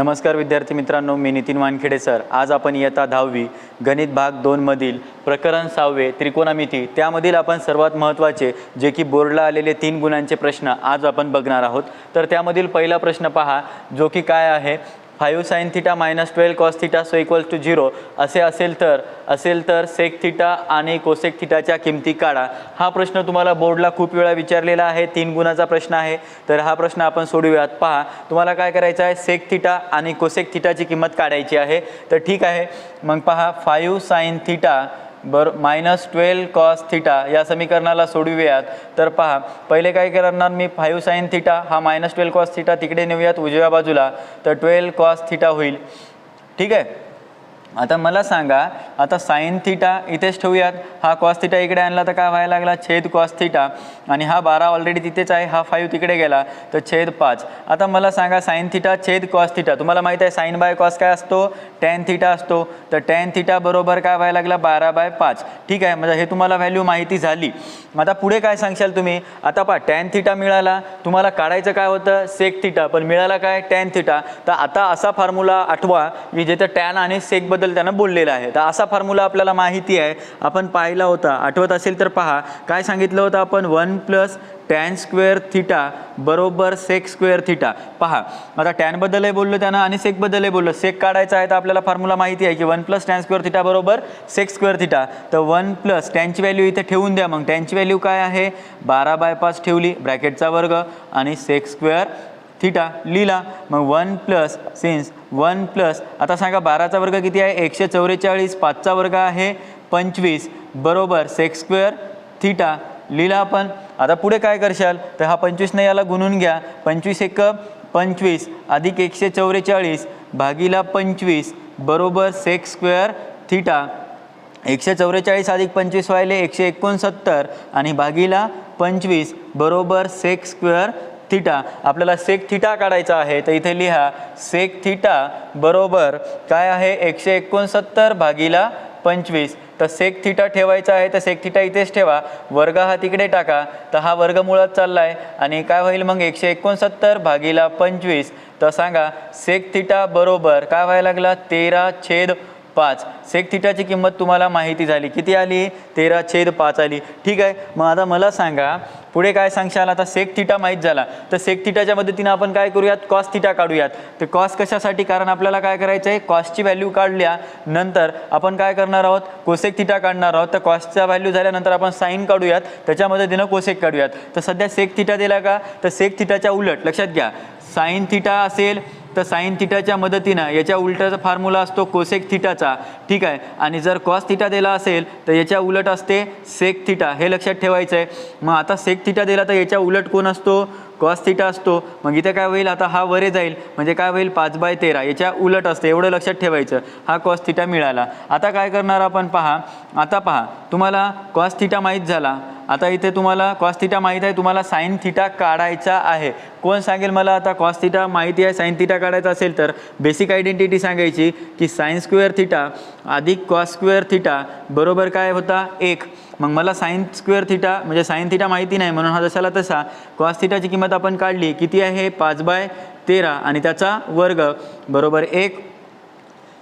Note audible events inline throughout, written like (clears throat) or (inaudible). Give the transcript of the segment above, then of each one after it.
नमस्कार विद्यार्थी मित्रांनो मी नितीन वानखेडे सर. आज आपण इयत्ता दहावी गणित भाग दोनमधील प्रकरण सहावे त्रिकोणामिती त्यामधील आपण सर्वात महत्त्वाचे जे की बोर्डला आलेले तीन गुणांचे प्रश्न आज आपण बघणार आहोत. तर त्यामधील पहिला प्रश्न पहा जो की काय आहे? Five sine theta minus twelve cos theta so equals to zero. असे असेल तर असेल तर सेक थिटा आणि कोसेक थिटाच्या किमती काढा. हा प्रश्न तुम्हाला बोर्डला खूप वेळा विचारलेला आहे. तीन गुणाचा प्रश्न आहे. तर हा प्रश्न आपण सोडूयात पहा तुम्हाला काय करायचं आहे? सेक थिटा आणि कोसेक थिटाची किंमत काढायची आहे. तर ठीक आहे. मग पहा फाईव्ह साईन थिटा बर मायनस ट्वेल्व कॉस थिटा या समीकरणाला सोडवूयात तर पहा पहिले काय करणार मी? फाईव्ह साईन थिटा हा मायनस ट्वेल्व कॉस थिटा तिकडे नेऊयात उजव्या बाजूला. तर ट्वेल्व कॉस थिटा होईल. ठीक आहे? आता मला सांगा आता साईन थिटा इथेच ठेवूयात. हा कॉस थिटा इकडे आणला तर काय व्हायला लागला? छेद कॉस थिटा. आणि हा बारा ऑलरेडी तिथेच आहे हा फाईव्ह तिकडे गेला तर छेद पाच. आता मला सांगा साईन थिटा छेद कॉस थिटा. तुम्हाला माहीत आहे साईन बाय कॉस काय असतो? टॅन थिटा असतो. तर टॅन थिटा बरोबर काय व्हायला लागला? बारा बाय पाच. ठीक आहे म्हणजे हे तुम्हाला व्हॅल्यू माहिती झाली. आता पुढे काय सांगशाल तुम्ही? आता पहा टॅन थिटा मिळाला. तुम्हाला काढायचं काय होतं? Sec theta. पण मिळाला काय? Tan theta. तर आता असा फॉर्म्युला आठवा की जिथे टॅन आणि सेकबद्दल त्यांना बोललेलं आहे. तर असा फॉर्म्युला आपल्याला माहिती आहे. आपण पाहिला होता. आठवत असेल तर पहा. काय सांगितलं होतं आपण? One plus tan square theta बरोबर सेक स्क्वेअर थिटा. पहा. आता टॅनबद्दलही बोललो त्यानं आणि सेकबद्दलही बोललो. सेक काढायचा आहे तर आपल्याला फॉर्म्युला माहिती आहे की one plus tan square theta बरोबर सेक स्क्वेअर थिटा. तर वन प्लस टॅनची व्हॅल्यू इथे ठेवून द्या मग. टॅनची व्हॅल्यू काय आहे? बारा बाय पाच ठेवली. ब्रॅकेटचा वर्ग आणि सेक स्क्वेअर थिटा लिहिला. मग one plus since one plus आता सांगा बाराचा वर्ग किती आहे? एकशे चौवेचाळीस पाचचा वर्ग आहे पंचवीस. बरोबर सेक्स स्क्वेअर थिटा लिहिला आपण. आता पुढे काय करशाल? तर हा पंचवीसने याला गुणून घ्या. पंचवीस एक पंचवीस. अधिक एकशे चौवेचाळीस भागीला पंचवीस. बरोबर सेक्स स्क्वेअर थिटा. एकशे चौवेचाळीस अधिक पंचवीस व्हायले एकशे एकोणसत्तर आणि भागीला पंचवीस. बरोबर सेक्स स्क्वेअर थिटा आपल्याला सेक थिटा काढायचा आहे तर इथे लिहा सेक थिटा बरोबर काय आहे? एकशे एकोणसत्तर भागीला पंचवीस. तर सेक थिटा ठेवायचा आहे तर सेक थिटा इथेच ठेवा. वर्ग हा तिकडे टाका. तर हा वर्ग मुळात चालला आहे आणि काय होईल मग? एकशे एकोणसत्तर भागीला पंचवीस. तर सांगा सेक थिटा बरोबर काय व्हायला लागला? तेरा छेद पाच. सेक थिटाची किंमत तुम्हाला माहिती झाली. किती आली? तेरा छेद पाच आली. ठीक आहे. मग आता मला सांगा पुढे काय सांगशाल? आता सेक थिटा माहीत झाला. तर सेक थिटाच्या मदतीनं आपण काय करूयात? कॉस थिटा काढूयात. तर कॉस कशासाठी? कारण आपल्याला काय करायचं आहे कॉसची व्हॅल्यू काढल्या नंतर आपण काय करणार आहोत? कोसेक थिटा काढणार आहोत. तर कॉसचा व्हॅल्यू झाल्यानंतर आपण साईन काढूयात. त्याच्या मदतीनं कोसेक काढूयात. तर सध्या सेक थिटा दिला का? तर सेक थिटाच्या उलट लक्षात घ्या. साईन थिटा असेल तर साईन थिटाच्या मदतीनं याच्या उलटाचा फॉर्म्युला असतो कोसेक थिटाचा. ठीक आहे? आणि जर कॉस थिटा दिला असेल तर याच्या उलट असते सेक थिटा. हे लक्षात ठेवायचं आहे मग आता सेक थिटा दिला तर याच्या उलट कोण असतो? कॉस थिटा असतो. मग इथे काय होईल? आता हा वरे जाईल. म्हणजे काय होईल? पाच बाय तेरा. याच्या उलट असते. एवढं लक्षात ठेवायचं. हा कॉस थिटा मिळाला. आता काय करणार आपण? पहा. आता पहा. तुम्हाला कॉस थिटा माहीत झाला. आता इथे तुम्हाला कॉस थिटा माहीत आहे तुम्हाला साईन थिटा काढायचा आहे. कोण सांगेल मला आता कॉस थिटा माहिती आहे साईन थिटा काढायचा असेल तर बेसिक आयडेंटिटी सांगायची की साईन स्क्वेअर थिटा अधिक कॉस स्क्वेअर थिटा बरोबर काय होता? एक. मग मला साईन स्क्वेअर थिटा म्हणजे साईन थिटा माहिती नाही म्हणून हा जसाला तसा कॉस थिटाची किंमत आपण काढली किती आहे? पाच बाय तेरा आणि त्याचा वर्ग बरोबर एक.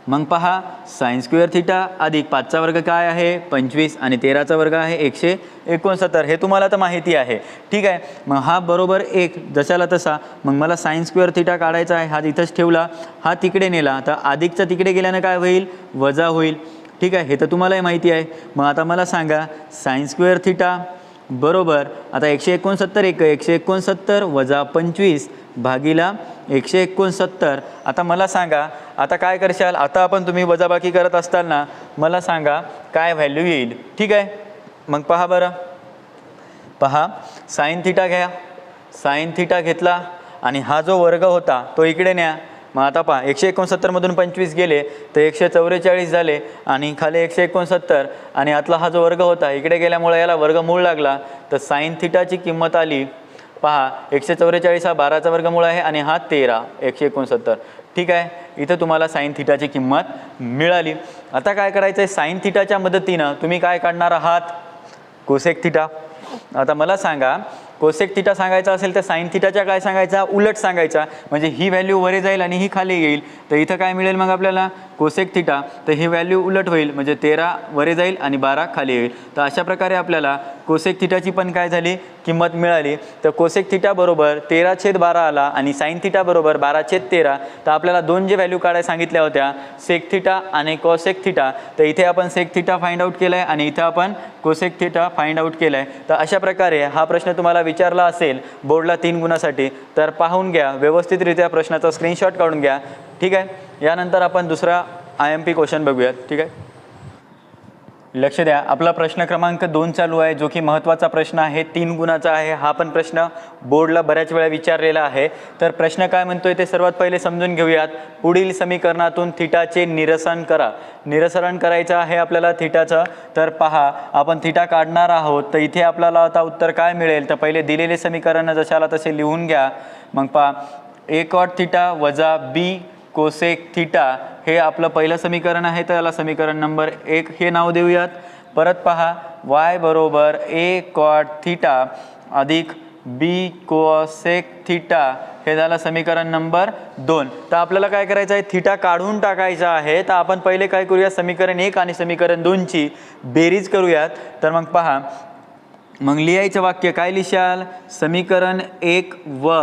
मग पहा साईन स्क्वेअर थिटा अधिक पाचचा वर्ग काय आहे? पंचवीस आणि तेराचा वर्ग आहे एकशे एकोणसत्तर. हे तुम्हाला तर माहिती आहे. ठीक आहे? मग हा बरोबर एक जशाला तसा. मग मला साईन स्क्वेअर थिटा काढायचा आहे हा इथंच ठेवला. हा तिकडे नेला तर अधिकचा तिकडे गेल्यानं काय होईल? वजा होईल. ठीक आहे? हे तर तुम्हालाही माहिती आहे. मग आता मला सांगा साईन स्क्वेअर थिटा बरोबर आता एकशे एकोणसत्तर एक एकशे एकोणसत्तर वजा पंचवीस भागीला एकशे एकोणसत्तर. आता मला सांगा आता काय करशाल? आता आपण तुम्ही वजाबाकी करत असताना मला सांगा काय व्हॅल्यू येईल? ठीक आहे? मग पहा बरं. पहा साईन थिटा घ्या. साईन थिटा घेतला आणि हा जो वर्ग होता तो इकडे न्या. मग आता पहा एकशे एकोणसत्तरमधून पंचवीस गेले तर एकशे चौवेचाळीस झाले आणि खाली एकशे एकोणसत्तर आणि आतला हा जो वर्ग होता इकडे गेल्यामुळे याला वर्गमूळ लागला. तर साईन थिटाची किंमत आली पहा एकशे चौवेचाळीस हा बाराचा वर्गमूळ आहे आणि हा तेरा एकशे एकोणसत्तर. ठीक आहे? इथं तुम्हाला साईन थिटाची किंमत मिळाली. आता काय करायचं आहे साईन थिटाच्या मदतीनं तुम्ही काय काढणार आहात? Cosec theta. आता मला सांगा कोसेक थिटा सांगायचा असेल तर साईन थिटाच्या काय सांगायचा? उलट सांगायचा. म्हणजे ही व्हॅल्यू वरे जाईल आणि ही खाली येईल. तर इथं काय मिळेल मग आपल्याला? कोसेक थिटा तर ही व्हॅल्यू उलट होईल म्हणजे तेरा वरे जाईल आणि बारा खाली येईल. तर अशा प्रकारे आपल्याला कोसेक थिटाची पण काय झाली? किंमत मिळाली. तर कोसेक थिटाबरोबर तेरा छेद बारा आला आणि साईन थिटाबरोबर बारा छेद तेरा. तर आपल्याला दोन जे व्हॅल्यू काढायला सांगितल्या होत्या सेक थिटा आणि कॉसेक थिटा तर इथे आपण सेक थिटा फाइंड आउट केला आहे आणि इथं आपण कोसेक थिटा फाइंड आउट केला आहे तर अशा प्रकारे हा प्रश्न तुम्हाला विचारला असेल बोर्डला तीन गुणासाठी तर पाहून घ्या. व्यवस्थितरित्या प्रश्नाचा स्क्रीनशॉट काढून घ्या. ठीक आहे? यानंतर आपण दुसरा आय एम पी क्वेश्चन बघूयात ठीक आहे? लक्ष द्या आपला प्रश्न क्रमांक दोन चालू आहे जो की महत्त्वाचा प्रश्न आहे तीन गुणाचा आहे हा पण प्रश्न बोर्डला बऱ्याच वेळा विचारलेला आहे. तर प्रश्न काय म्हणतोय ते सर्वात पहिले समजून घेऊयात. पुढील समीकरणातून थिटाचे निरसन करा. निरसरण करायचं आहे आपल्याला थिटाचं तर पहा आपण थिटा काढणार आहोत तर इथे आपल्याला आता उत्तर काय मिळेल? तर पहिले दिलेले समीकरण जशाला तसे लिहून घ्या. मग पहा ए कॉट थिटा वजा बी कोसेक थिटा हे आपलं पहिलं समीकरण आहे तर याला समीकरण नंबर एक हे नाव देऊयात. परत पहा वाय बरोबर ए कॉट थिटा अधिक बी कोसेक थिटा हे झालं समीकरण नंबर दोन. तर आपल्याला काय करायचं आहे? थिटा काढून टाकायचा आहे. तर आपण पहिले काय करूया? समीकरण एक आणि समीकरण दोनची बेरीज करूयात. तर मग पहा मग लिहायचं वाक्य काय लिशाल? समीकरण एक व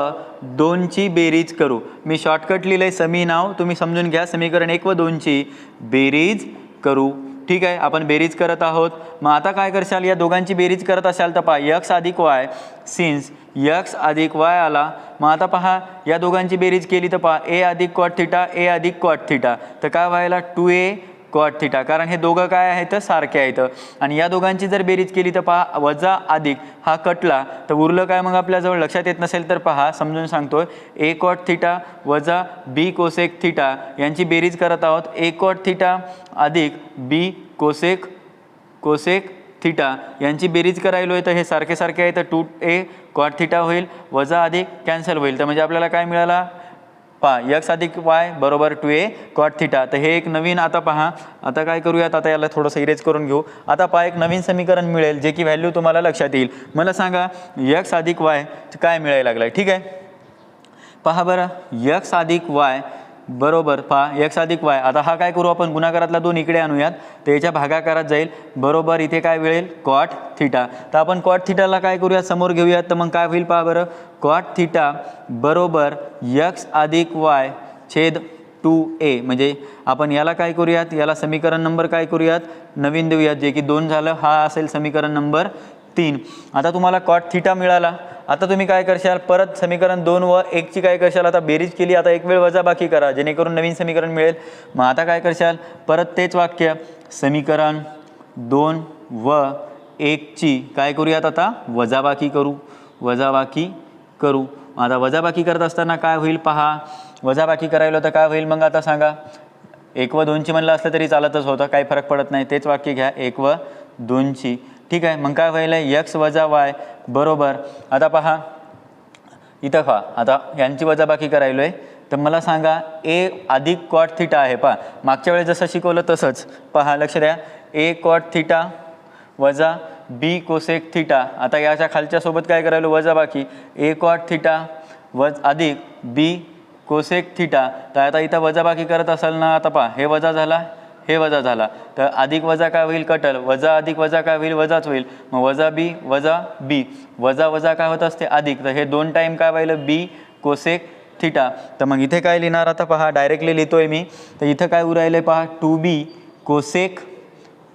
दोनची बेरीज करू. मी शॉर्टकट लिहिलंय समी नाव. तुम्ही समजून घ्या समीकरण एक व दोनची बेरीज करू. ठीक आहे आपण बेरीज करत आहोत. मग आता काय करशाल? या दोघांची बेरीज करत असाल तर पहा यक्स अधिक वाय सिन्स यक्स अधिक वाय आला. मग आता पहा या दोघांची बेरीज केली तर पहा ए अधिक कॉट थिटा ए अधिक कॉट थिटा तर काय व्हायला? Two A cot theta. कारण हे दोघं काय आहेत? सारखे आहेत. आणि या दोघांची जर बेरीज केली तर पहा वजा अधिक हा कटला तर उरलं काय मग आपल्याजवळ? लक्षात येत नसेल तर पहा समजून सांगतो ए कॉट थिटा वजा बी कोसेक थिटा यांची बेरीज करत आहोत. ए कॉट थिटा अधिक बी कोसेक कोसेक थिटा यांची बेरीज करायलो आहे तर हे सारखे सारखे आहे तर टू ए कॉट थिटा होईल. वजा अधिक कॅन्सल होईल. तर म्हणजे आपल्याला काय मिळाला? पहा यक्स अधिक वाय बरोबर टू ए कॉट थिटा तर हे एक नवीन आता पहा. आता काय करूयात? आता याला थोडंसं इरेज करून घेऊ. आता पहा एक नवीन समीकरण मिळेल जे की व्हॅल्यू तुम्हाला लक्षात येईल. मला सांगा यक्स अधिक वाय काय मिळायला लागलं आहे ठीक आहे? पहा बरं यक्स अधिक वाय बरोबर पहा यक्स अधिक वाय. आता हा काय करू आपण? गुणाकारातला दोन इकडे आणूयात. तर याच्या भागाकारात जाईल. बरोबर इथे काय मिळेल? कॉट थिटा तर आपण कॉट थिटाला काय करूयात? समोर घेऊयात. तर मग काय होईल पहा बरं. कॉट थिटा बरोबर यक्स अधिक वाय छेद टू ए म्हणजे आपण याला काय करूयात? याला समीकरण नंबर काय करूयात? नवीन देऊयात. जे की दोन झालं हा असेल समीकरण नंबर तीन. आता तुम्हाला कॉट थिटा मिळाला. आता तुम्ही काय करशाल? परत समीकरण दोन व एकची काय करशाल? आता बेरीज केली आता एक वेळ वजा बाकी करा जेणेकरून नवीन समीकरण मिळेल. मग आता काय करशाल? परत तेच वाक्य. समीकरण दोन व एकची काय करूयात आता? वजाबाकी करू. वजाबाकी करू. आता वजाबाकी करत असताना काय होईल पहा. वजाबाकी करायला तर काय होईल मग आता सांगा. एक व दोनची म्हणलं असलं तरी चालतच होतं काही फरक पडत नाही. तेच वाक्य घ्या. एक व दोनची ठीक आहे मग काय व्हायला यक्स वजा वाय बरोबर. आता पहा इथं पहा आता यांची वजाबाकी करायलो आहे तर मला सांगा ए अधिक कॉट थिटा आहे पहा. मागच्या वेळेस जसं शिकवलं तसंच. पहा लक्ष द्या. ए कॉट थिटा वजा बी कोसेक थिटा आता याच्या खालच्या सोबत काय करायलो? वजाबाकी. ए कॉट थिटा वज अधिक बी कोसेक थिटा तर आता इथं वजाबाकी करत असाल ना आता पहा हे वजा झाला. हे वजा झाला. तर अधिक वजा काय होईल? कटल. वजा अधिक वजा काय होईल? वजाच होईल. मग वजा बी वजा बी. वजा वजा काय होत असते? अधिक. तर हे दोन टाईम काय व्हायलं बी कोसेक थिटा तर मग इथे काय लिहिणार आता पहा? डायरेक्टली लिहितोय मी. तर इथं काय उरायलं आहे पहा? टू बी कोसेक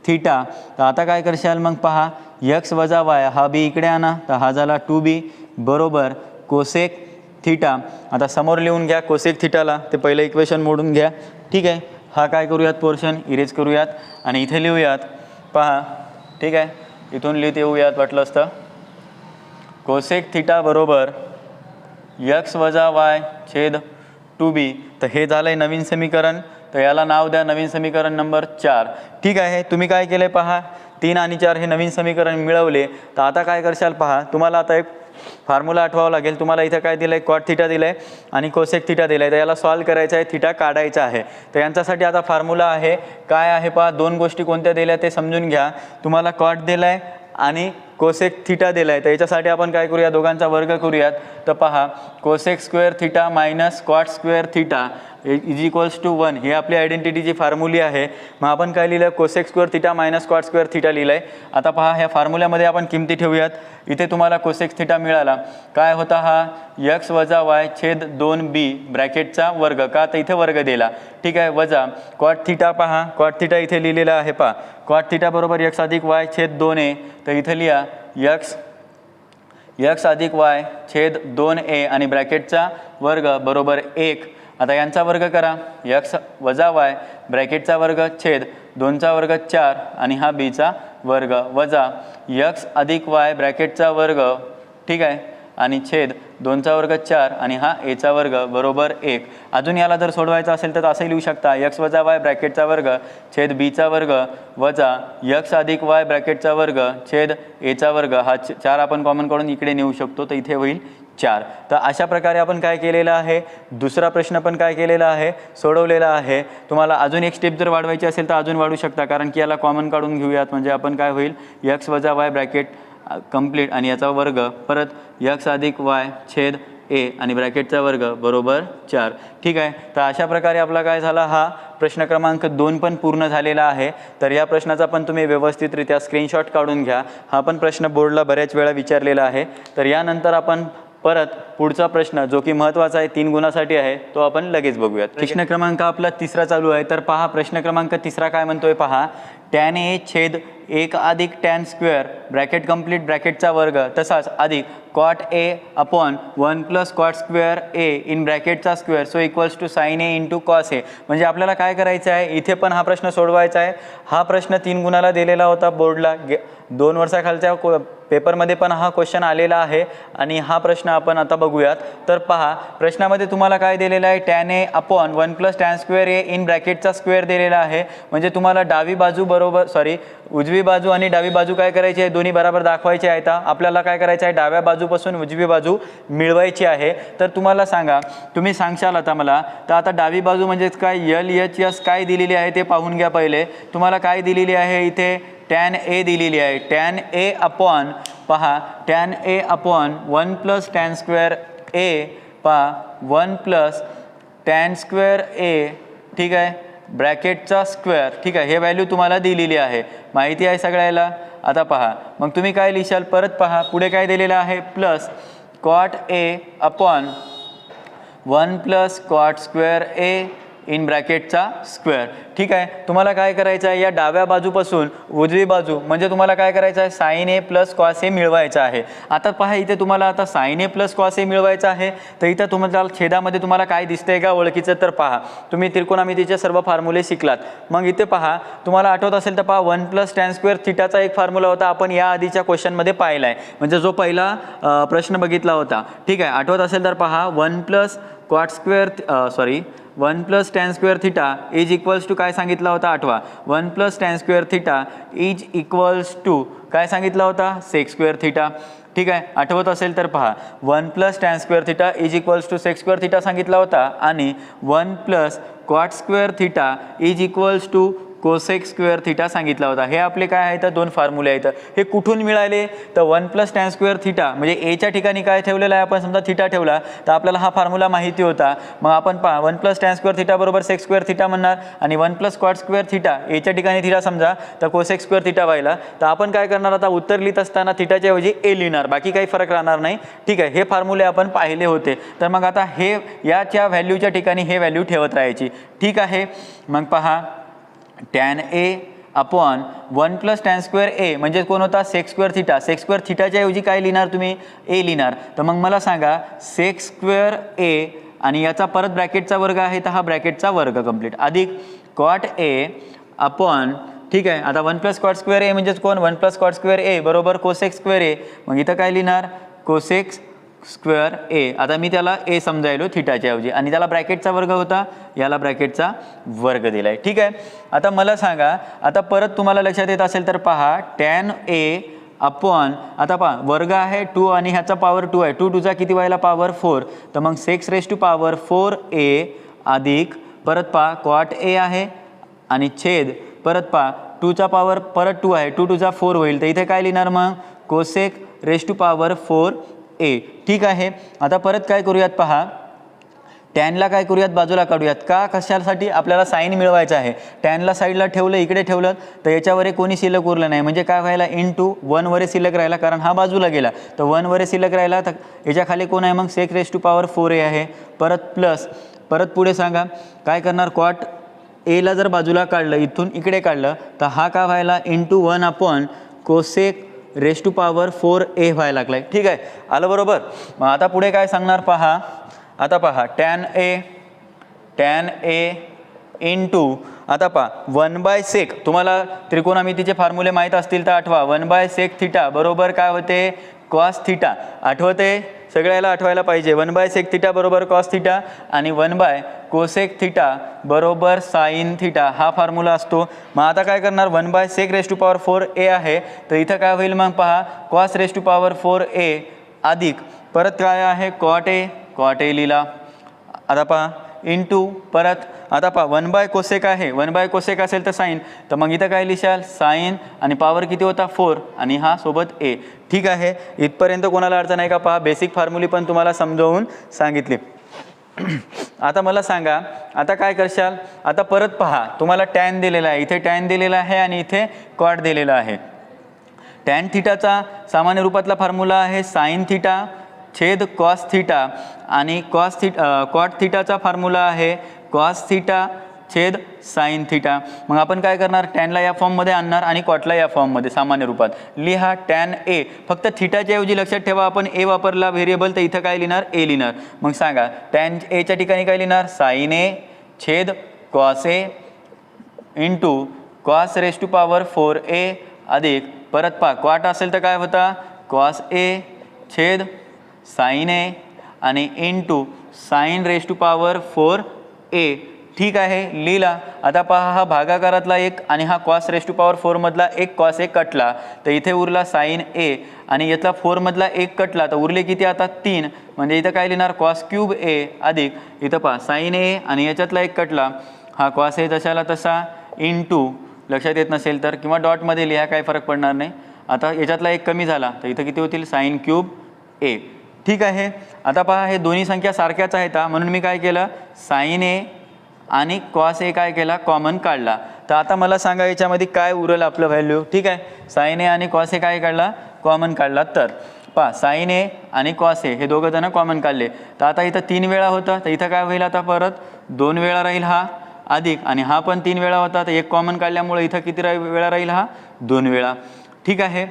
थिटा तर आता काय करशाल मग पहा? यक्स वजा वाय हा बी इकडे आणा. तर हा झाला टू बी बरोबर कोसेक थिटा आता समोर लिहून घ्या कोसेक थिटाला ते पहिलं इक्वेशन मोडून घ्या. ठीक आहे? हा काय करूयात पोर्शन? इरेज करूयात आणि इथे लिहूयात. पहा ठीक आहे? इथून लिहित येऊयात वाटलं असतं. कोसेक थिटा बरोबर यक्स वजा वाय छेद टू बी तर हे झालं आहे नवीन समीकरण. तर याला नाव द्या नवीन समीकरण नंबर चार. ठीक आहे तुम्ही काय केलं आहे पहा? तीन आणि चार हे नवीन समीकरण मिळवले. तर आता काय करशाल पहा? तुम्हाला आता एक फॉर्म्युला आठवावं लागेल. तुम्हाला इथं काय दिलं आहे कॉट थिटा दिलं आहे आणि कोसेक थिटा दिलं आहे तर याला सॉल्व करायचं आहे. थिटा काढायचा आहे. तर यांच्यासाठी आता फॉर्म्युला आहे. काय आहे पहा? दोन गोष्टी कोणत्या दिल्या ते समजून घ्या. तुम्हाला कॉट दिला आहे आणि कोसेक थिटा दिला आहे तर याच्यासाठी आपण काय करूया? दोघांचा वर्ग करूयात. तर पहा cosec square theta minus cot square theta is equals to one. ही आपली आयडेंटिटीची फॉर्म्युली आहे. मग आपण काय लिहिलं? Cosec square theta minus cot square theta लिहिलं आहे आता पहा ह्या फॉर्म्युल्यामध्ये आपण किमती ठेवूयात. इथे तुम्हाला कोसेक थिटा मिळाला. काय होता हा? यक्स वजा वाय छेद दोन बी ब्रॅकेटचा वर्ग. का तर इथे वर्ग दिला? ठीक आहे वजा. क्वाट थिटा पहा. क्वाट थिटा इथे लिहिलेला आहे पहा. क्वाट थिटा बरोबर यक्स अधिक वाय छेद दोन ए तर इथे लिहा यक्स यक्स अधिक वाय छेद दोन ए आणि ब्रॅकेटचा वर्ग बरोबर एक. आता यांचा वर्ग करा. यक्स वजा वाय ब्रॅकेटचा वर्ग छेद दोनचा वर्ग चार आणि हा बीचा वर्ग वजा. यक्स अधिक वाय ब्रॅकेटचा वर्ग ठीक आहे आणि छेद दोनचा वर्ग चार आणि हा एचा वर्ग बरोबर एक. अजून याला जर सोडवायचं असेल तर असंही लिहू शकता. यक्स वजा वाय ब्रॅकेटचा वर्ग छेद बीचा वर्ग वजा. यक्स अधिक वाय ब्रॅकेटचा वर्ग छेद एचा वर्ग. हा चार आपण कॉमन करून इकडे नेऊ शकतो तर इथे होईल चार. तर अशा प्रकारे आपण काय केलेलं आहे? दुसरा प्रश्न पण काय केलेला आहे? सोडवलेला आहे. तुम्हाला अजून एक स्टेप जर वाढवायची असेल तर अजून वाढू शकता. कारण की याला कॉमन काढून घेऊयात. म्हणजे आपण काय होईल? यक्स वजा वाय ब्रॅकेट कंप्लीट आणि याचा वर्ग. परत यक्स अधिक वाय छेद ए आणि ब्रॅकेटचा वर्ग. बरोबर? चार. ठीक आहे? तर अशा प्रकारे आपला काय झाला हा? प्रश्न क्रमांक दोन पण पूर्ण झालेला आहे. तर या प्रश्नाचा पण तुम्ही व्यवस्थितरित्या स्क्रीनशॉट काढून घ्या. हा पण प्रश्न बोर्डला बऱ्याच वेळा विचारलेला आहे. तर यानंतर आपण परत पुढचा प्रश्न जो की महत्त्वाचा आहे तीन गुणासाठी आहे तो आपण लगेच बघूयात. प्रश्न क्रमांक आपला तिसरा चालू आहे. तर पहा प्रश्न क्रमांक तिसरा काय म्हणतोय पहा. टॅन ए छेद एक अधिक टॅन स्क्वेअर ब्रॅकेट कंप्लीट ब्रॅकेटचा वर्ग तसाच अधिक cot A upon one plus cot square A in ब्रॅकेटचा square so equals to sine A into cos A म्हणजे आपल्याला काय करायचं आहे? इथे पण हा प्रश्न सोडवायचा आहे. हा प्रश्न तीन गुणाला दिलेला होता बोर्डला. गे दोन वर्षाखालच्या को पेपरमध्ये पण हा क्वेश्चन आलेला आहे आणि हा प्रश्न आपण आता बघूयात. तर पहा प्रश्नामध्ये तुम्हाला काय दिलेलं आहे? Tan A upon one plus tan square A in ब्रॅकेटचा square दिलेला आहे. म्हणजे तुम्हाला डावी बाजू बरोबर सॉरी उजवी बाजू आणि डावी बाजू काय करायची आहे? दोन्ही बरोबर दाखवायचे आहेत. आपल्याला काय करायचं आहे? डाव्या बाजूपासून उजवी बाजू मिळवायची आहे. तर तुम्हाला सांगा तुम्ही सांगशाल आता मला तर आता डावी बाजू म्हणजेच काय? यल एच एस काय दिलेली आहे ते पाहून घ्या पहिले. तुम्हाला काय दिलेली आहे इथे? टॅन ए दिलेली आहे. टॅन ए अपॉन पहा tan A upon one plus tan square A पहा one plus tan square A ठीक आहे? ब्रॅकेटचा स्क्वेअर ठीक आहे? हे व्हॅल्यू तुम्हाला दिलेली आहे. माहिती आहे सगळ्याला? आता पहा. मग तुम्ही काय लिहिशाल परत पहा. पुढे काय दिलेलं आहे? Plus cot A upon one plus cot square A in ब्रॅकेटचा square ठीक आहे? तुम्हाला काय करायचं आहे? या डाव्या बाजूपासून उजवी बाजू म्हणजे तुम्हाला काय करायचं आहे? Sine A plus cos A मिळवायचं आहे. आता पहा इथे तुम्हाला आता sine A plus cos A मिळवायचं आहे. तर इथं तुम्हाला छेदामध्ये तुम्हाला काय दिसतंय का ओळखीचं तर पहा. तुम्ही त्रिकोणामितीचे सर्व फॉर्म्युले शिकलात. मग इथे पहा तुम्हाला आठवत असेल तर पहा वन प्लस टॅन स्क्वेअर थिटाचा एक फॉर्म्युला होता. आपण या आधीच्या क्वेश्चनमध्ये पाहिला आहे म्हणजे जो पहिला प्रश्न बघितला होता. ठीक आहे? आठवत असेल तर पहा one plus cot square sorry one plus tan square theta is equals to काय सांगितला होता? आठवा. One plus tan square theta is equals to काय सांगितला होता? सेक्स स्क्वेअर थिटा ठीक आहे? आठवत असेल तर पहा. One plus tan square theta is equals to sec square theta सांगितला होता. आणि one plus cot square theta is equals to cosec square theta सांगितला होता. हे आपले काय आहेत? दोन फॉर्म्युले आहेत. हे कुठून मिळाले? तर one plus tan square theta म्हणजे एच्या ठिकाणी काय ठेवलेलं आहे? आपण समजा थिटा ठेवला तर आपल्याला हा फॉर्म्युला माहिती होता. मग आपण पहा one plus tan square theta बरोबर सेक्स स्क्वेअर थिटा म्हणणार. आणि one plus cot square theta एच्या ठिकाणी थिटा समजा तर कोसेक स्क्वेअर थिटा व्हायला. तर आपण काय करणार आता? उत्तर लिहित असताना थिटाच्या ऐवजी ए लिहिणार. बाकी काही फरक राहणार नाही. ठीक आहे हे फॉर्म्युले आपण पाहिले होते. तर मग आता हे याच्या व्हॅल्यूच्या ठिकाणी हे व्हॅल्यू ठेवत राहायची. ठीक आहे? मग पहा. Tan A upon one plus tan square A म्हणजे कोण होता? Sec square theta sec square थिटाच्या ऐवजी काय लिहिणार तुम्ही? ए लिहिणार. तर मग मला सांगा सेक्स स्क्वेअर ए आणि याचा परत ब्रॅकेटचा वर्ग आहे तर हा ब्रॅकेटचा वर्ग कंप्लीट अधिक कॉट ए अपॉन ठीक आहे आता one plus cot square A म्हणजेच कोण? One plus cot square A बरोबर कोसेक्स स्क्वेअर ए मग इथं काय लिहिणार? Cosec square A. आता मी त्याला ए समजायलो थिटाच्या ऐवजी. आणि त्याला ब्रॅकेटचा वर्ग होता. याला ब्रॅकेटचा वर्ग दिला आहे ठीक आहे? आता मला सांगा आता परत तुम्हाला लक्षात येत असेल तर पहा टॅन ए अपॉन आता पहा वर्ग आहे टू आणि ह्याचा पॉवर टू आहे. टू टूचा किती व्हायला पॉवर फोर तर मग six raise to power four A अधिक परत पहा क्वाट ए आहे. आणि छेद परत पहा टूचा पॉवर परत टू आहे. टू टूचा फोर होईल. तर इथे काय लिहिणार मग? Cosec raise to power four A ठीक आहे. आता परत काय करूयात पहा. टॅनला काय करूयात? बाजूला काढूयात. का? कशासाठी आपल्याला साईन मिळवायचं आहे? टॅनला साईडला ठेवलं इकडे ठेवलं तर याच्यावर कोणी शिल्लक उरलं नाही. म्हणजे काय व्हायला? इन टू वनवर सिलक राहिला कारण हा बाजूला गेला. तर वनवर सिलक राहिला तर याच्याखाली कोण आहे मग? Sec raise to power four A आहे. परत प्लस परत पुढे सांगा. काय करणार? कॉट एला जर बाजूला काढलं इथून इकडे काढलं तर हा का व्हायला? Into one upon cosec raise to power four A व्हायला लागला आहे ठीक आहे? आलं बरोबर? मग आता पुढे काय सांगणार पहा? आता पहा tan A tan A into आता पहा वन बाय सेक तुम्हाला त्रिकोणामितीचे फॉर्म्युले माहीत असतील तर आठवा. वन बाय सेक थिटा बरोबर काय होते? कॉस थिटा आठवते? सगळ्याला आठवायला पाहिजे. वन बाय सेक थिटा बरोबर कॉस थिटा आणि वन बाय कोसेक थिटा बरोबर साईन थिटा हा फॉर्म्युला असतो. मग आता काय करणार? One by sec raise to power four A आहे. तर इथं काय होईल मग पहा cos raise to power four A अधिक परत काय आहे? कॉट ए कॉट ए लिहिला. आता पहा इन टू परत आता पहा वन बाय कोसेक आहे. वन बाय कोसेक असेल तर साईन. तर मग इथं काय लिहिशाल साईन आणि पॉवर किती होता? फोर आणि हा सोबत ए ठीक आहे. इथपर्यंत कोणाला अडचण आहे का पहा? बेसिक फॉर्म्युली पण तुम्हाला समजावून सांगितली. (clears throat) आता मला सांगा आता काय करशाल? आता परत पहा. तुम्हाला टॅन दिलेला आहे. इथे टॅन दिलेला आहे आणि इथे कॉट दिलेला आहे. टॅन थिटाचा सामान्य रूपातला फॉर्म्युला आहे साईन थिटा छेद कॉस थिटा आणि कॉस थिट कॉट थिटाचा फॉर्म्युला आहे कॉस थिटा छेद साईन थिटा. मग आपण काय करणार? टॅनला या फॉर्ममध्ये आणणार आणि कॉटला या फॉर्ममध्ये सामान्य रूपात. लिहा टॅन ए. फक्त थिटाच्या ऐवजी लक्षात ठेवा आपण ए वापरला व्हेरिएबल तर इथं काय लिहिणार? ए लिहिणार. मग सांगा टॅन एच्या ठिकाणी काय लिहिणार? साईन ए छेद cos A into cos raise to power four A अधिक परत पा क्वाट असेल तर काय होता? कॉस ए छेद साईन ए आणि into sine raise to power four A ठीक आहे लिहिला. आता पहा हा भागाकारातला एक आणि हा कॉस रेस टू पॉवर फोरमधला एक कॉस एक कटला. तर इथे उरला साईन ए आणि यातला फोरमधला एक कटला. तर उरले किती आता? तीन. म्हणजे इथं काय लिहिणार? कॉस क्यूब ए अधिक. इथं पहा साईन ए आणि याच्यातला एक कटला. हा कॉस ए जशाला तसा इन टू लक्षात येत नसेल तर. किंवा डॉटमध्ये लिहा काही फरक पडणार नाही. आता याच्यातला एक कमी झाला. तर इथं किती होतील? साईन क्यूब ए ठीक आहे. आता पहा हे दोन्ही संख्या सारख्याच आहेत म्हणून मी काय केलं? साईन ए आणि कॉस ए काय केला? कॉमन काढला. तर आता मला सांगा याच्यामध्ये काय उरलं आपलं व्हॅल्यू ठीक आहे. साईन ए आणि कॉस ए काय काढला? कॉमन काढला. तर पहा साईन ए आणि कॉस ए हे दोघं जण कॉमन काढले. तर आता इथं तीन वेळा होतं. तर इथं काय होईल आता परत? दोन वेळा राहील हा अधिक. आणि हा पण तीन वेळा होता. तर एक कॉमन काढल्यामुळे इथं किती वेळा राहील हा? दोन वेळा. ठीक आहे.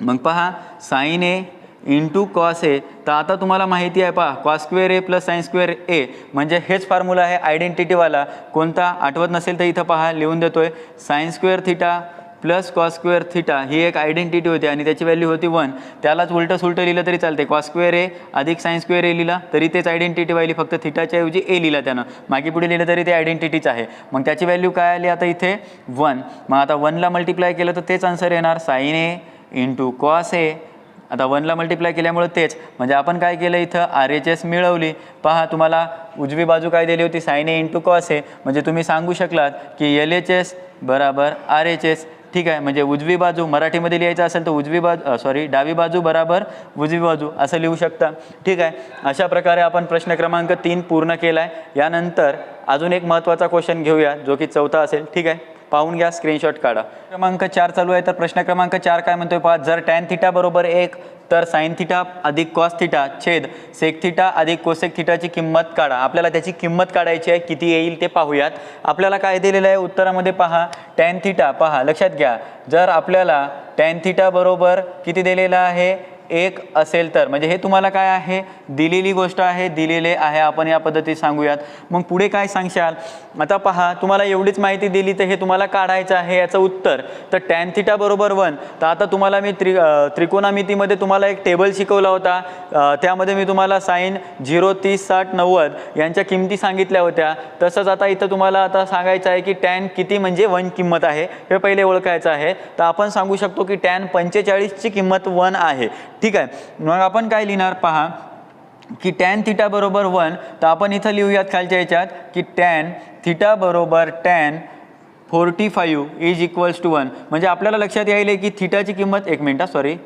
मग पहा sine A into cos A तर आता तुम्हाला माहिती आहे पहा cos square A plus sine square A म्हणजे हेच फॉर्म्युला आहे आयडेंटिटीवाला कोणता? आठवत नसेल तर इथं पहा लिहून देतो आहे sine square theta plus cos square theta ही एक आयडेंटिटी होती आणि त्याची व्हॅल्यू होती वन त्यालाच उलटं सुलटं लिहिलं तरी चालते कॉस स्क्वेअर ए अधिक साईन स्क्वेअर ए लिहिला तरी तेच आयडेंटिटी व्हायली फक्त थिटाच्या ऐवजी ए लिहिला त्यानं. मागे पुढे लिहिलं तरी ते आयडेंटिटीच आहे. मग त्याची व्हॅल्यू काय आली आता इथे? वन मग आता वनला मल्टिप्लाय केलं तर तेच आन्सर येणार. Sine A into cos A आता वनला मल्टिप्लाय केल्यामुळे तेच. म्हणजे आपण काय केलं इथं? आर एच एस मिळवली. पहा तुम्हाला उजवी बाजू काय दिली होती? Sine A into cos A म्हणजे तुम्ही सांगू शकलात की एल एच एस बराबर आर एच एस ठीक आहे म्हणजे उजवी बाजू मराठीमध्ये लिहायचं असेल तर उजवी बाजू सॉरी डावी बाजू बराबर उजवी बाजू असं लिहू शकता. ठीक आहे अशा प्रकारे आपण प्रश्न क्रमांक तीन पूर्ण केला आहे यानंतर अजून एक महत्त्वाचा क्वेश्चन घेऊया जो की चौथा असेल. ठीक आहे? पाहून घ्या स्क्रीनशॉट काढा. क्रमांक चार चालू आहे तर प्रश्न क्रमांक चार काय म्हणतोय पहा जर टॅन थिटा बरोबर एक तर साईन थिटा अधिक कॉस थिटा छेद सेक थिटा अधिक कोसेक थिटाची किंमत काढा. आपल्याला त्याची किंमत काढायची आहे किती येईल ते पाहूयात. आपल्याला काय दिलेलं आहे? उत्तरामध्ये पहा टॅन थिटा पहा लक्षात घ्या. जर आपल्याला टॅन थिटा बरोबर किती दिलेलं आहे? एक असेल तर. म्हणजे हे तुम्हाला काय आहे? दिलेली गोष्ट आहे दिलेले आहे. आपण या पद्धतीत सांगूयात. मग पुढे काय सांगशाल? आता पहा तुम्हाला एवढीच माहिती दिली तर हे तुम्हाला काढायचं आहे याचं उत्तर. तर टॅन थिटा बरोबर वन तर आता तुम्हाला मी त्रि त्रिकोणामितीमध्ये तुम्हाला एक टेबल शिकवला होता. त्यामध्ये मी तुम्हाला साईन झिरो तीस साठ नव्वद यांच्या किमती सांगितल्या होत्या. तसंच आता इथं तुम्हाला आता सांगायचं आहे की टॅन किती म्हणजे वन किंमत आहे. हे पहिले ओळखायचं आहे. तर आपण सांगू शकतो की टॅन पंचेचाळीसची किंमत वन आहे. ठीक आहे. मग आपण काय लिहिणार? पहा की टॅन थिटा बरोबर वन तर आपण इथं लिहूयात खालच्या याच्यात की टॅन थिटा बरोबर tan forty five is equals to one म्हणजे आपल्याला लक्षात यायले की थिटाची किंमत एक मिनटा सॉरी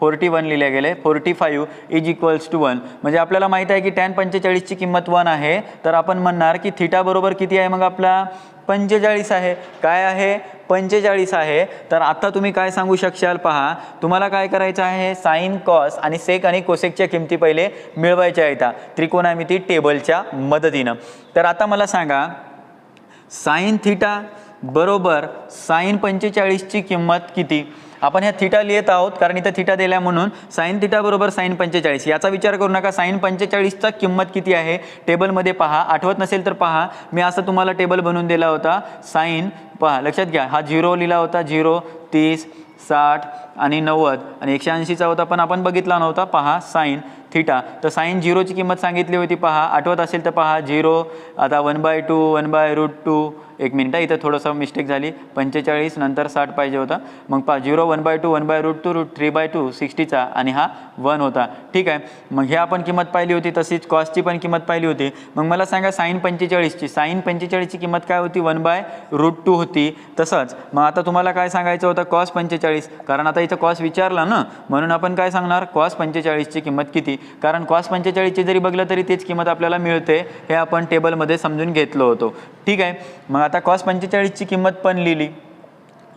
फोर्टी वन लिहिले गेले. Forty five is equals to one म्हणजे आपल्याला माहीत आहे की टॅन पंचेचाळीसची किंमत वन आहे. तर आपण म्हणणार की थिटा बरोबर किती आहे मग आपला? पंचेचाळीस आहे. काय आहे? पंचेचाळीस आहे. तर आता तुम्ही काय सांगू शकशाल पहा तुम्हाला काय करायचं आहे? साईन कॉस आणि सेक आणि कोसेकच्या किमती पहिले मिळवायच्या आहेत. त्रिकोणामिती टेबलच्या मदतीनं. तर आता मला सांगा साईन थिटा बरोबर साईन पंचेचाळीसची किंमत किती? आपण ह्या थिटा लिहित आहोत कारण इथं थिटा दिल्या म्हणून. साईन थिटा बरोबर साईन पंचेचाळीस. याचा विचार करू नका साईन पंचेचाळीसचा किंमत किती आहे? टेबलमध्ये पहा. आठवत नसेल तर पहा. मी असं तुम्हाला टेबल बनवून दिला होता. साईन पहा लक्षात घ्या. हा झिरो लिहिला होता. झिरो तीस साठ आणि नव्वद आणि एकशे ऐंशीचा होता पण आपण बघितला नव्हता. पहा साईन थिटा तर साईन झिरोची किंमत सांगितली होती पहा. आठवत असेल तर पहा झिरो आता one by two one by root two एक मिनटं इथं थोडंसं मिस्टेक झाली. पंचेचाळीस नंतर साठ पाहिजे होता. मग पहा zero one by two one by root two root three by two सिक्स्टीचा आणि हा वन होता. ठीक आहे. मग हे आपण किंमत पाहिली होती तशीच कॉस्टची पण किंमत पाहिली होती. मग मला सांगा साईन पंचेचाळीसची साईन पंचेचाळीसची किंमत काय होती? वन बाय रूट टू होती. तसंच मग आता तुम्हाला काय सांगायचं होतं? कॉस्ट पंचेचाळीस. कारण आता इथं कॉस विचारला ना म्हणून आपण काय सांगणार? कॉस पंचेचाळीसची किंमत किती? कारण कॉस पंचेचाळीसची जरी बघलं तरी तीच किंमत आपल्याला मिळते हे आपण टेबलमध्ये समजून घेतलो होतो. ठीक आहे? मग आता कॉस पंचेचाळीसची किंमत पण लिहिली.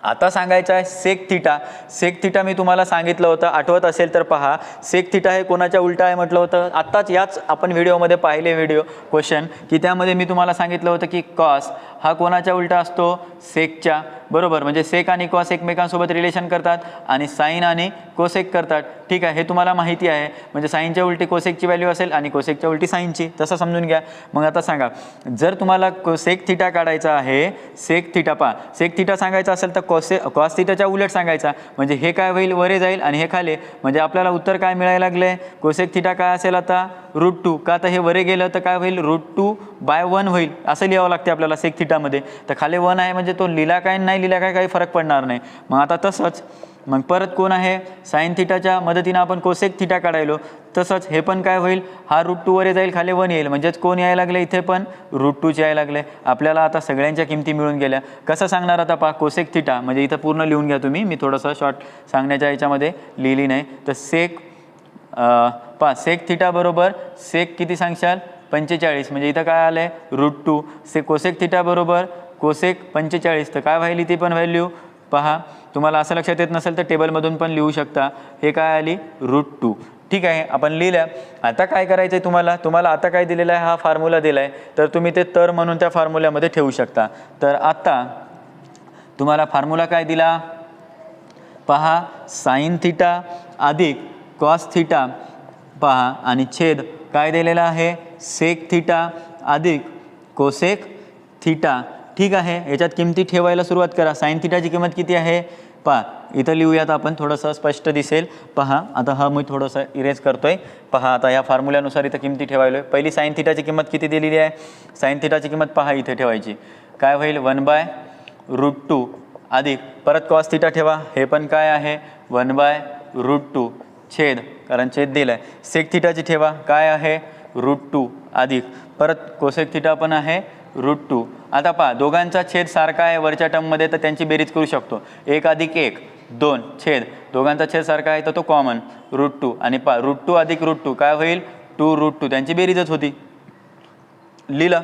आता सांगायचं आहे सेक थिटा सेक थिटा मी तुम्हाला सांगितलं होतं आठवत असेल तर पहा. सेक थिटा हे कोणाच्या उलटा आहे म्हटलं होतं? आत्ताच याच आपण व्हिडिओमध्ये पाहिले व्हिडिओ क्वेश्चन की त्यामध्ये मी तुम्हाला सांगितलं होतं की कॉस हा कोणाच्या उलटा असतो? सेकच्या. बरोबर. म्हणजे सेक आणि कॉस एकमेकांसोबत रिलेशन करतात आणि साईन आणि कोसेक करतात. ठीक आहे. हे तुम्हाला माहिती आहे. म्हणजे साईनच्या उलटी कोसेकची व्हॅल्यू असेल आणि कोसेकच्या उलटी साईनची. तसं समजून घ्या. मग आता सांगा. जर तुम्हाला को सेक थिटा काढायचा आहे सेक थिटा पा सेक थिटा सांगायचा असेल तर कॉसे कॉस थिटाच्या उलट सांगायचा. म्हणजे हे काय होईल? वरे जाईल आणि हे खाले. म्हणजे आपल्याला उत्तर काय मिळायला लागले कोसेक थिटा काय असेल आता? रूट टू का आता हे वरे गेलं तर काय होईल? रूट टू बाय वन होईल. असं लिहावं लागते आपल्याला सेक थिटा थिटामध्ये तर खाली वन आहे म्हणजे तो लिला काय नाही लिला काय काही फरक पडणार नाही. मग आता तसंच मग परत कोण आहे? साईन थिटाच्या मदतीनं आपण कोसेक थिटा काढायलो. तसंच हे पण काय होईल? हा रूट टूवर जाईल खाली वन येईल. म्हणजेच कोण यायला लागले इथे पण? रूट टूचे यायला लागले. आपल्याला आता सगळ्यांच्या किमती मिळून गेल्या. कसं सांगणार आता पा कोसेक थिटा. म्हणजे इथं पूर्ण लिहून घ्या तुम्ही. मी थोडंसं शॉर्ट सांगण्याच्या याच्यामध्ये लिहिली नाही. तर सेक पा सेक थिटा बरोबर सेक किती सांगशाल? पंचेचाळीस. म्हणजे इथं काय आलं आहे root two say cosec theta बरोबर? कोसेक पंचेचाळीस. तर काय व्हायली ती पण व्हॅल्यू पहा. तुम्हाला असं लक्षात येत नसेल तर टेबलमधून पण लिहू शकता. हे काय आली? रूट टू ठीक आहे आपण लिहिलं. आता काय करायचं आहे तुम्हाला? तुम्हाला आता काय दिलेला आहे? हा फॉर्म्युला दिला आहे तर तुम्ही ते तर म्हणून त्या फॉर्म्युल्यामध्ये ठेवू शकता. तर आत्ता तुम्हाला फॉर्म्युला काय दिला? पहा. साईन थिटा अधिक कॉस थिटा पहा. आणि छेद काय दिलेला आहे? सेक थिटा अधिक कोसेक थिटा ठीक आहे याच्यात किमती ठेवायला सुरुवात करा. साईन थिटाची किंमत किती आहे? पहा इथं लिहूयात आपण थोडंसं स्पष्ट दिसेल. पहा आता हा मी थोडंसं इरेज करतोय. पहा आता या फॉर्म्युल्यानुसार इथं किमती ठेवायलो आहे पहिली साईन थिटाची किंमत किती दिलेली आहे? साईन थिटाची किंमत पहा इथे ठेवायची. काय होईल? वन बाय रूट टू अधिक परत कॉस थिटा ठेवा. हे पण काय आहे? वन बाय रूट टू छेद कारण छेद दिलं आहे सेक थिटाची ठेवा. काय आहे? रूट टू अधिक परत कोसेक थिटा पण आहे रूट टू. आता पहा दोघांचा छेद सारखा आहे वरच्या टर्ममध्ये तर त्यांची बेरीज करू शकतो. एक अधिक एक दोन छेद. दोघांचा छेद सारखा आहे तर तो कॉमन रूट टू. आणि पा रूट टू अधिक रूट टू. काय होईल? Two root two. त्यांची बेरीजच होती. लिहिलं.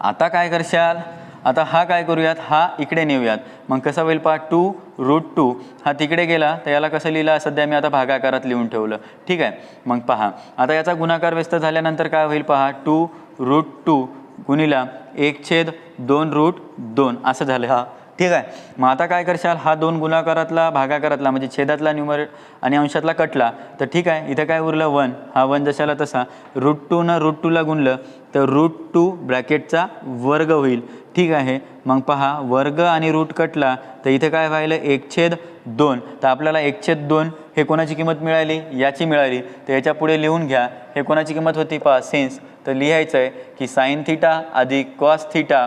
आता काय करशाल? आता हा काय करूयात? हा इकडे नेऊयात. मग कसं होईल पहा? टू रूट टू हा तिकडे गेला तर याला कसं लिहिलं? सध्या मी आता भागाकारात लिहून ठेवलं. ठीक आहे? मग पहा. आता याचा गुणाकार व्यस्त झाल्यानंतर काय होईल पहा? टू रूट टू गुणिला एक छेद दोन रूट दोन. असं झालं. हा. ठीक आहे? मग आता काय करशाल? हा दोन गुणाकारातला भागाकारातला म्हणजे छेदातला न्युमर आणि अंशातला कटला. तर ठीक आहे? इथं काय उरलं? वन हा वन जशाला तसा. रूट टूनं रूट टूला गुणलं तर रूट टू ब्रॅकेटचा वर्ग होईल. ठीक आहे. मग पहा वर्ग आणि रूट कटला तर इथे काय व्हायलं एक छेद दोन. तर आपल्याला एक छेद दोन हे कोणाची किंमत मिळाली? याची मिळाली. तर याच्यापुढे लिहून घ्या हे कोणाची किंमत होती? पहा सेन्स तर लिहायचं आहे की साईन थिटा अधिक कॉस थिटा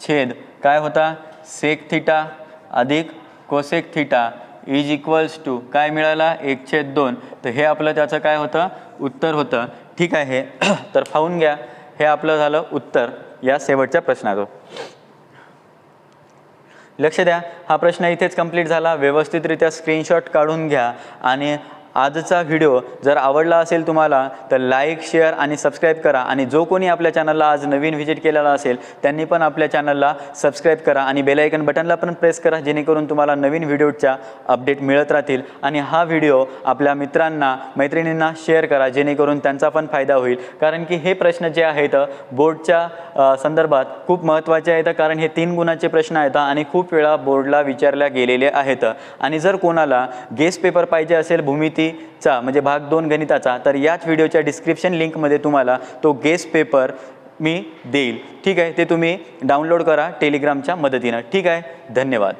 छेद काय होता? सेक थिटा अधिक cosec theta is equals to काय मिळाला? एक छेद दोन. तर हे आपलं त्याचं काय होतं? उत्तर होतं. ठीक आहे. (clears throat) तर पाहून घ्या. हे आपलं झालं उत्तर. या शेवटच्या प्रश्नाचं. लक्ष द्या हा प्रश्न इथेच कंप्लीट झाला. व्यवस्थितरित्या स्क्रीनशॉट काढून घ्या आणि आजचा व्हिडिओ जर आवडला असेल तुम्हाला तर लाईक शेअर आणि सबस्क्राईब करा. आणि जो कोणी आपल्या चॅनलला आज नवीन व्हिजिट केलेला असेल त्यांनी पण आपल्या चॅनलला सबस्क्राईब करा आणि बेलायकन बटनला पण प्रेस करा जेणेकरून तुम्हाला नवीन व्हिडिओच्या अपडेट मिळत राहतील. आणि हा व्हिडिओ आपल्या मित्रांना मैत्रिणींना शेअर करा जेणेकरून त्यांचा पण फायदा होईल. कारण की हे प्रश्न जे आहेत बोर्डच्या संदर्भात खूप महत्त्वाचे आहेत. कारण हे तीन गुणाचे प्रश्न आहेत आणि खूप वेळा बोर्डला विचारल्या गेलेले आहेत. आणि जर कोणाला गेस्ट पेपर पाहिजे असेल भूमिती चा म्हणजे भाग दोन गणिताचा तर याच व्हिडिओच्या डिस्क्रिप्शन लिंकमध्ये तुम्हाला तो गेस्ट पेपर मी देईल. ठीक आहे? ते तुम्ही डाउनलोड करा टेलिग्रामच्या मदतीनं. ठीक आहे? धन्यवाद.